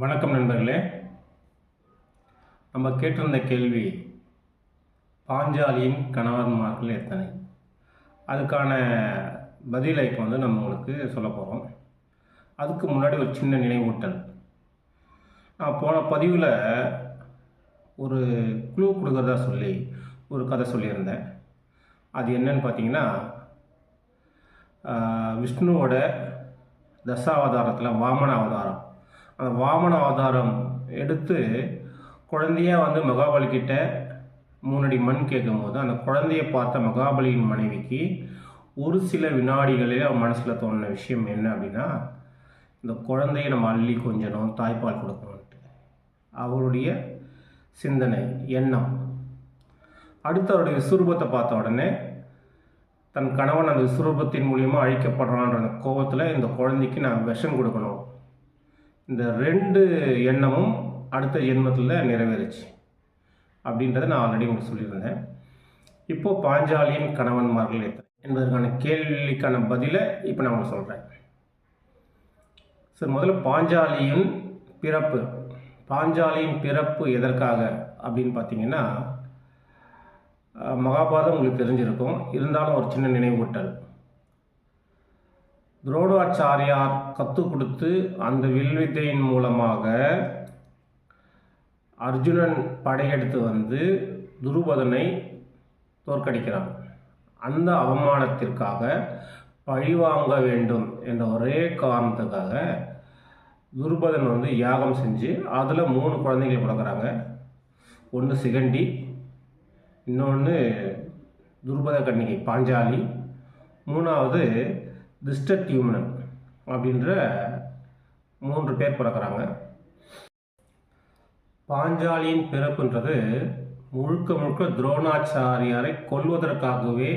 வணக்கம் நண்பர்களே. நம்ம கேட்டிருந்த கேள்வி பாஞ்சாலியின் கணவன்மார்கள் எத்தனை? அதுக்கான பதிலை இப்போ வந்து நம்ம உங்களுக்கு சொல்ல போகிறோம் அதுக்கு முன்னாடி ஒரு சின்ன நினைவூட்டல். நான் போன பதிவில் ஒரு குழு கொடுக்குறதா சொல்லி ஒரு கதை சொல்லியிருந்தேன். அது என்னன்னு பார்த்தீங்கன்னா விஷ்ணுவோட தசாவதாரத்தில் வாமன அவதாரம். அந்த வாமன அவதாரம் எடுத்து குழந்தையாக வந்து மகாபலிக்கிட்ட மூணடி மண் கேட்கும்போது அந்த குழந்தையை பார்த்த மகாபலியின் மனைவிக்கு ஒரு சில வினாடிகளில் அவன் மனசில் தோணின விஷயம் என்ன அப்படின்னா இந்த குழந்தைய நம்ம அள்ளி கொஞ்சணும் தாய்ப்பால் கொடுக்கணும்ட்டு அவருடைய சிந்தனை எண்ணம். அடுத்து அவருடைய விஸ்வரூபத்தை பார்த்த உடனே தன் கணவன் அந்த விஸ்வரூபத்தின் மூலியமாக அழிக்கப்படுறான்ற அந்த கோபத்தில் இந்த குழந்தைக்கு நான் விஷம் கொடுக்கணும். இந்த ரெண்டு எண்ணமும் அடுத்த ஜென்மத்தில் நிறைவேறுச்சு. அப்படின்றத நான் ஆல்ரெடி உங்களுக்கு சொல்லியிருந்தேன். இப்போ பாஞ்சாலியின் கணவன்மார்கள் எத்தனை? என்பதற்கான கேள்விக்கான பதிலை இப்போ நான் உங்களுக்கு சொல்கிறேன் சார் முதல்ல பாஞ்சாலியின் பிறப்பு. பாஞ்சாலியின் பிறப்பு எதற்காக அப்படின்னு பார்த்தீங்கன்னா மகாபாரதம் உங்களுக்கு தெரிஞ்சிருக்கும். இருந்தாலும் ஒரு சின்ன நினைவூட்டல். துரோணாச்சாரியார் கற்றுக் கொடுத்து அந்த வில்வித்தையின் மூலமாக அர்ஜுனன் படையெடுத்து வந்து துருபதனை தோற்கடிக்கிறான். அந்த அவமானத்திற்காக பழிவாங்க வேண்டும் என்ற ஒரே காரணத்துக்காக துருபதன் வந்து யாகம் செஞ்சு அதில் மூணு குழந்தைகள் பிறக்கிறாங்க. ஒன்று சிகண்டி இன்னொன்று துருபத கன்னிகை பாஞ்சாலி மூணாவது திஷ்டத்யூமனன் அப்படின்ற மூன்று பேர் பிறக்கிறாங்க. பாஞ்சாலியின் பிறப்புன்றது முழுக்க முழுக்க துரோணாச்சாரியாரை கொல்வதற்காகவே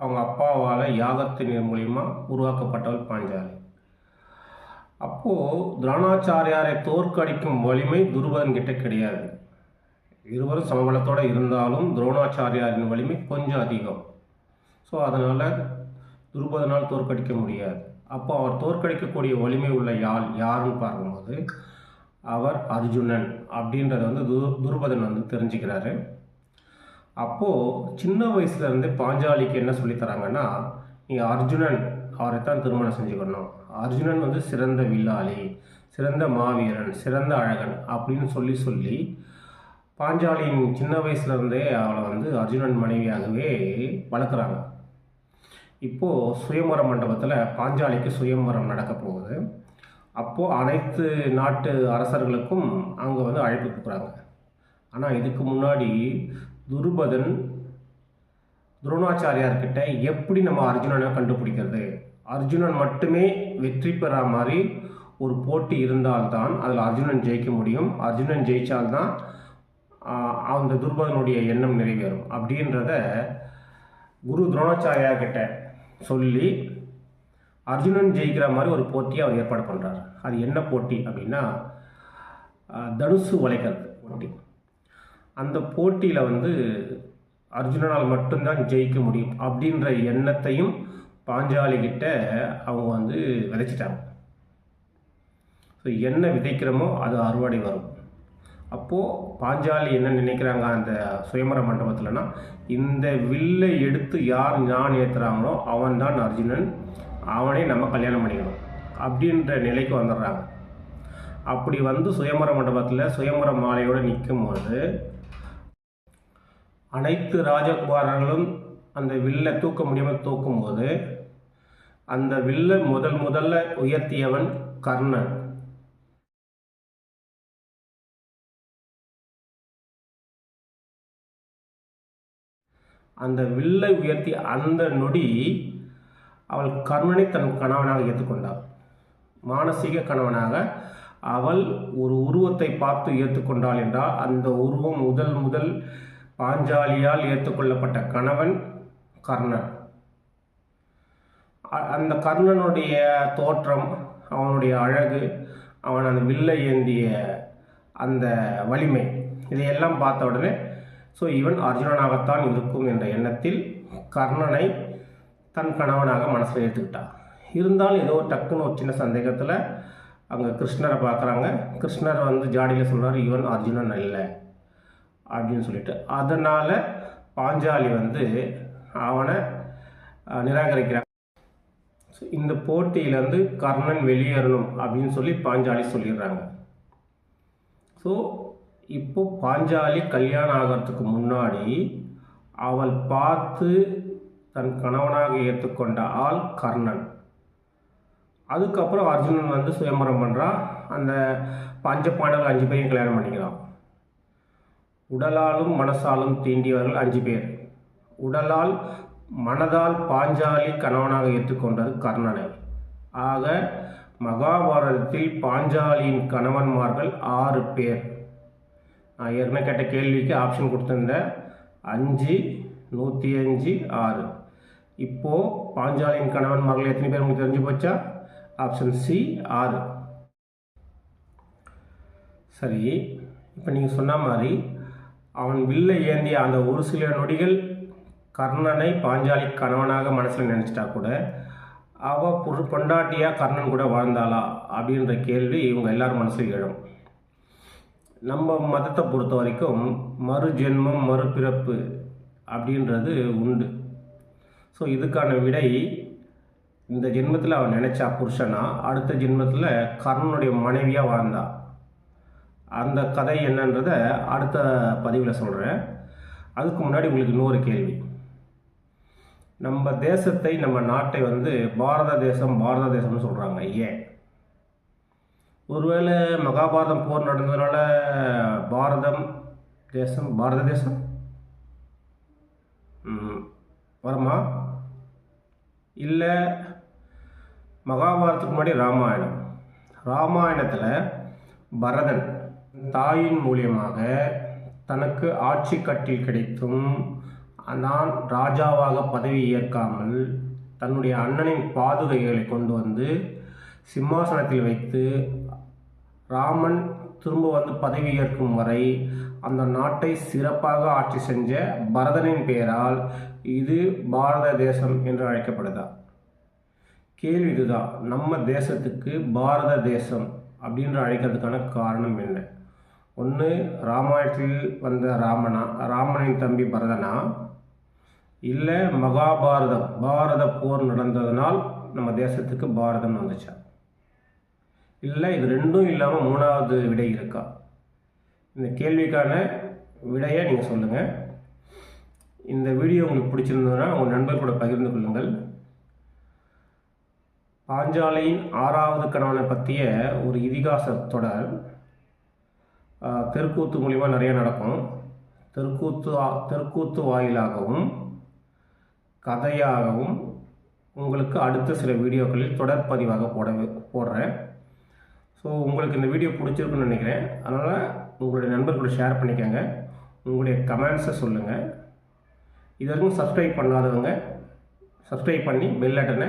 அவங்க அப்பாவால் யாகத்தின் மூலிமா உருவாக்கப்பட்டவள் பாஞ்சாலி. அப்போது துரோணாச்சாரியாரை தோற்கடிக்கும் வலிமை துருபதன் கிட்ட கிடையாது. இருவரும் சமபலத்தோடு இருந்தாலும் துரோணாச்சாரியாரின் வலிமை கொஞ்சம் அதிகம். ஸோ அதனால் துருபதனால் தோற்கடிக்க முடியாது. அப்போ அவர் தோற்கடிக்கக்கூடிய வலிமை உள்ள யாழ் யாருன்னு பார்க்கும்போது அவர் அர்ஜுனன் அப்படின்றத வந்து து துருபதன் வந்து தெரிஞ்சுக்கிறாரு. அப்போது சின்ன வயசுலேருந்து பாஞ்சாலிக்கு என்ன சொல்லித் தராங்கன்னா நீ அர்ஜுனன் அவரை தான் திருமணம் செஞ்சுக்கணும். அர்ஜுனன் வந்து சிறந்த வில்லாளி சிறந்த மாவீரன் சிறந்த அழகன் அப்படின்னு சொல்லி சொல்லி பாஞ்சாலியின் சின்ன வயசுலேருந்தே அவளை வந்து அர்ஜுனன் மனைவியாகவே வளர்க்குறாங்க. இப்போது சுயம்பர மண்டபத்தில் பாஞ்சாலிக்கு சுயம்பரம் நடக்க போகுது. அப்போது அனைத்து நாட்டு அரசர்களுக்கும் அங்கே வந்து அழைப்பு கொடுக்குறாங்க ஆனால் இதுக்கு முன்னாடி துருபதன் துரோணாச்சாரியார்கிட்ட எப்படி நம்ம அர்ஜுனனை கண்டுபிடிக்கிறது? அர்ஜுனன் மட்டுமே வெற்றி பெறா மாதிரி ஒரு போட்டி இருந்தால்தான் அதில் அர்ஜுனன் ஜெயிக்க முடியும். அர்ஜுனன் ஜெயித்தால்தான் அந்த துருபதனுடைய எண்ணம் நிறைவேறும். அப்படின்றத குரு துரோணாச்சாரியா கிட்ட சொல்லி அர்ஜுனன் ஜெயிக்கிற மாதிரி ஒரு போட்டியை அவர் ஏற்பாடு பண்ணுறார் அது என்ன போட்டி அப்படின்னா தனுசு வளைக்கிறது போட்டி. அந்த போட்டியில் வந்து அர்ஜுனனால் மட்டும்தான் ஜெயிக்க முடியும் அப்படின்ற எண்ணத்தையும் பாஞ்சாலிக்கிட்ட அவங்க வந்து விதைச்சிட்டாங்க. ஸோ என்ன விதைக்கிறோமோ அது அறுவடை வரும். அப்போது பாஞ்சாலி என்ன நினைக்கிறாங்க அந்த சுயமர மண்டபத்தில்னா இந்த வில்லை எடுத்து யார் ஞான் ஏற்றுறாங்களோ அவன் தான் அர்ஜுனன் அவனே நம்ம கல்யாணம் பண்ணிக்கணும் அப்படின்ற நிலைக்கு வந்துடுறாங்க. அப்படி வந்து சுயமர மண்டபத்தில் சுயமர மாலையோடு நிற்கும்போது அனைத்து ராஜகுமாரர்களும் அந்த வில்லை தூக்க முடியாமல் தூக்கும்போது அந்த வில்லை முதல் முதல்ல உயர்த்தியவன் கர்ணன். அந்த வில்லை உயர்த்தி அந்த நொடி அவள் கர்ணனை தன் கணவனாக ஏற்றுக்கொண்டாள். மானசீக கணவனாக அவள் ஒரு உருவத்தை பார்த்து ஏற்றுக்கொண்டாள் என்றால் அந்த உருவம் முதல் முதல் பாஞ்சாலியால் ஏற்றுக்கொள்ளப்பட்ட கணவன் கர்ணன். அ- அந்த கர்ணனுடைய தோற்றம் அவனுடைய அழகு அவன் அந்த வில்லை ஏந்திய அந்த வலிமை இதையெல்லாம் பார்த்த உடனே ஸோ இவன் அர்ஜுனனாகத்தான் இருக்கும் என்ற எண்ணத்தில் கர்ணனை தன் கணவனாக மனசில் ஏற்றுக்கிட்டான் இருந்தாலும் ஏதோ டக்குன்னு ஒரு சின்ன சந்தேகத்தில் அங்கே கிருஷ்ணரை பார்க்குறாங்க. கிருஷ்ணர் வந்து ஜாடியில் சொல்கிறார் இவன் அர்ஜுனன் இல்லை அப்படின்னு சொல்லிட்டு. அதனால் பாஞ்சாலி வந்து அவனை நிராகரிக்கிறான் ஸோ இந்த போட்டியிலேருந்து கர்ணன் வெளியேறணும் அப்படின்னு சொல்லி பாஞ்சாலி சொல்லிடுறாங்க. ஸோ இப்போ பாஞ்சாலி கல்யாணம் ஆகிறதுக்கு முன்னாடி அவள் பார்த்து தன் கணவனாக ஏற்றுக்கொண்ட ஆள் கர்ணன். அதுக்கப்புறம் அர்ஜுனன் வந்து சுயம்பரம் பண்ணுறான் அந்த பஞ்ச பாண்டவர் அஞ்சு பேரையும் கல்யாணம் பண்ணிக்கிறான். உடலாலும் மனசாலும் தீண்டியவர்கள் அஞ்சு பேர். உடலால் மனதால் பாஞ்சாலி கணவனாக ஏற்றுக்கொண்டது கர்ணனை. ஆக மகாபாரதத்தில் பாஞ்சாலியின் கணவன்மார்கள் ஆறு பேர். நான் ஏற்கனவே கேட்ட கேள்விக்கு ஆப்ஷன் கொடுத்துருந்தேன் அஞ்சு நூற்றி அஞ்சு ஆறு. இப்போது பாஞ்சாலியின் கணவன்மார்கள் எத்தனை பேர் உங்களுக்கு தெரிஞ்சு போச்சா? ஆப்ஷன் சி ஆறு. சரி இப்போ நீங்கள் சொன்ன மாதிரி அவன் வில்லை ஏந்திய அந்த ஒரு சில நொடிகள் கர்ணனை பாஞ்சாலி கணவனாக மனசில் நினச்சிட்டா கூட அவள் பொரு பொண்டாட்டியாக கர்ணன் கூட வாழ்ந்தாளா? அப்படின்ற கேள்வி இவங்க எல்லார் மனசில் எழும். நம்ம மதத்தை பொறுத்த வரைக்கும் மறு ஜென்மம் மறுபிறப்பு அப்படின்றது உண்டு. ஸோ இதுக்கான விடை இந்த ஜென்மத்தில் அவன் நினச்சா புருஷனா அடுத்த ஜென்மத்தில் கர்ணனுடைய மனைவியாக வாழ்ந்தா? அந்த கதை என்னன்றத அடுத்த பதிவில் சொல்கிறேன் அதுக்கு முன்னாடி உங்களுக்கு இன்னொரு கேள்வி. நம்ம தேசத்தை நம்ம நாட்டை வந்து பாரத தேசம் பாரத தேசம்னு சொல்கிறாங்க ஏன்? ஒருவேளை மகாபாரதம் போர் நடந்ததுனால பாரதம் தேசம் பாரத தேசம்? வருமா? இல்லை மகாபாரதத்துக்கு முன்னாடி ராமாயணம். ராமாயணத்தில் பரதன் தாயின் மூலியமாக தனக்கு ஆட்சி கட்டில் கிடைத்தும் நான் ராஜாவாக பதவி ஏற்காமல் தன்னுடைய அண்ணனின் பாதுகைகளை கொண்டு வந்து சிம்மாசனத்தில் வைத்து ராமன் திரும்ப வந்து பதவி ஏற்கும் வரை அந்த நாட்டை சிறப்பாக ஆட்சி செஞ்ச பரதனின் பெயரால் இது பாரத தேசம் என்று அழைக்கப்படுதா? கேள்வி இதுதான். நம்ம தேசத்துக்கு பாரத தேசம் அப்படின்ற அழைக்கிறதுக்கான காரணம் என்ன? ஒன்று ராமாயணத்தில் வந்த ராமனா ராமனின் தம்பி பரதனா? இல்லை மகாபாரதம் பாரத போர் நடந்ததனால் நம்ம தேசத்துக்கு பாரதம் வந்துச்சா? இல்லை இது ரெண்டும் இல்லாமல் மூணாவது விடை இருக்கா? இந்த கேள்விக்கான விடையை நீங்கள் சொல்லுங்கள் இந்த வீடியோ உங்களுக்கு பிடிச்சிருந்ததுன்னா உங்கள் நண்பர் கூட பகிர்ந்து கொள்ளுங்கள். பாஞ்சாலையின் ஆறாவது கணவனை பற்றிய ஒரு இதிகாச தொடர். தெருக்கூத்து மூலிமா நிறைய நடக்கும். தெருக்கூத்து தெருக்கூத்து வாயிலாகவும் கதையாகவும் உங்களுக்கு அடுத்த சில வீடியோக்களில் தொடர் பதிவாக போட போடுறேன். ஸோ உங்களுக்கு இந்த வீடியோ பிடிச்சிருக்குன்னு நினைக்கிறேன். அதனால் உங்களுடைய நண்பர்களோட ஷேர் பண்ணிக்கோங்க. உங்களுடைய கமெண்ட்ஸை சொல்லுங்கள் இது வரைக்கும் சப்ஸ்கிரைப் பண்ணாதவங்க சப்ஸ்கிரைப் பண்ணி பெல் பட்டனை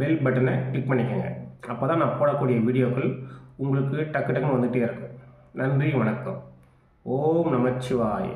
பெல் பட்டனை கிளிக் பண்ணிக்கோங்க. அப்போ தான் நான் போடக்கூடிய வீடியோக்கள் உங்களுக்கு டக்கு டக்குன்னு வந்துகிட்டே இருக்கும். நன்றி வணக்கம். ஓம் நமச்சிவாய.